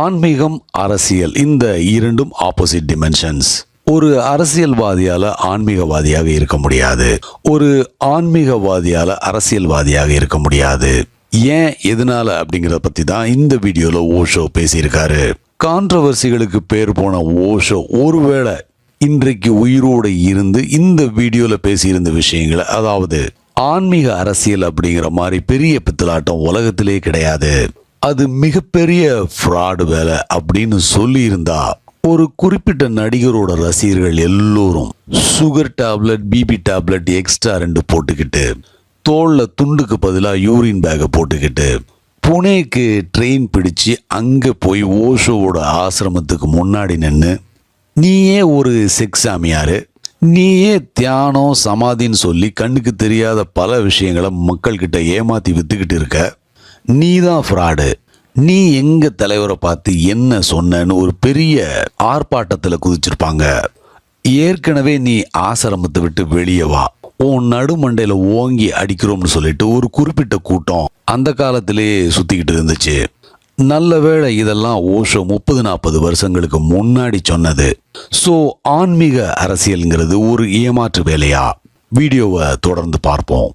ஆன்மீகம் அரசியல் இந்த இரண்டும் ஆப்போசிட் டிமென்ஷன்ஸ் ஒரு அரசியல்வாதியால் ஆன்மீகவாதியாக இருக்க முடியாது. ஒரு ஆன்மீகவாதியால் அரசியல்வாதியாக இருக்க முடியாது. ஏன் எதனால அப்படிங்கிறத பற்றி தான் இந்த வீடியோவில் ஓஷோ பேசியிருக்காரு. கான்ட்ரவர்சிகளுக்கு பேர் போன ஓஷோ ஒருவேளை இன்றைக்கு உயிரோடு இருந்து இந்த வீடியோவில் பேசியிருந்த விஷயங்களை அதாவது ஆன்மீக அரசியல் அப்படிங்கிற மாதிரி பெரிய பித்தலாட்டம் உலகத்திலே கிடையாது. அது மிகப்பெரிய ஃப்ராடு வேலை அப்படின்னு சொல்லியிருந்தா ஒரு குறிப்பிட்ட நடிகரோட ரசிகர்கள் எல்லோரும் sugar tablet BP tablet extra ரெண்டு போட்டுக்கிட்டு தோளில் துண்டுக்கு பதிலாக யூரின் பேக்கை போட்டுக்கிட்டு புனேக்கு ட்ரெயின் பிடிச்சு அங்கே போய் ஓஷோவோட ஆசிரமத்துக்கு முன்னாடி நின்று நீயே ஒரு செக்ஸ் சாமியார் நீயே தியானம் சமாதின்னு சொல்லி கண்ணுக்கு தெரியாத பல விஷயங்களை மக்கள்கிட்ட ஏமாற்றி வித்துக்கிட்டு இருக்க நீ தான் ஃப்ராடு நீ எங்க தலைவரை பார்த்து என்ன சொன்னன்னு ஒரு பெரிய ஆர்ப்பாட்டத்தில் குதிச்சிருப்பாங்க. ஏற்கனவே நீ ஆசிரமத்தை விட்டு வெளியே வா. உன் நடுமண்டையில ஓங்கி அடிக்கிறோம்னு சொல்லிட்டு ஒரு குறிப்பிட்ட கூட்டம் அந்த காலத்திலே சுத்திக்கிட்டு இருந்துச்சு. நல்ல வேளை இதெல்லாம் ஓஷோ முப்பது நாற்பது வருஷங்களுக்கு முன்னாடி சொன்னது. ஸோ ஆன்மீக அரசியல்ங்கிறது ஒரு ஏமாற்று வேலையா? வீடியோவை தொடர்ந்து பார்ப்போம்.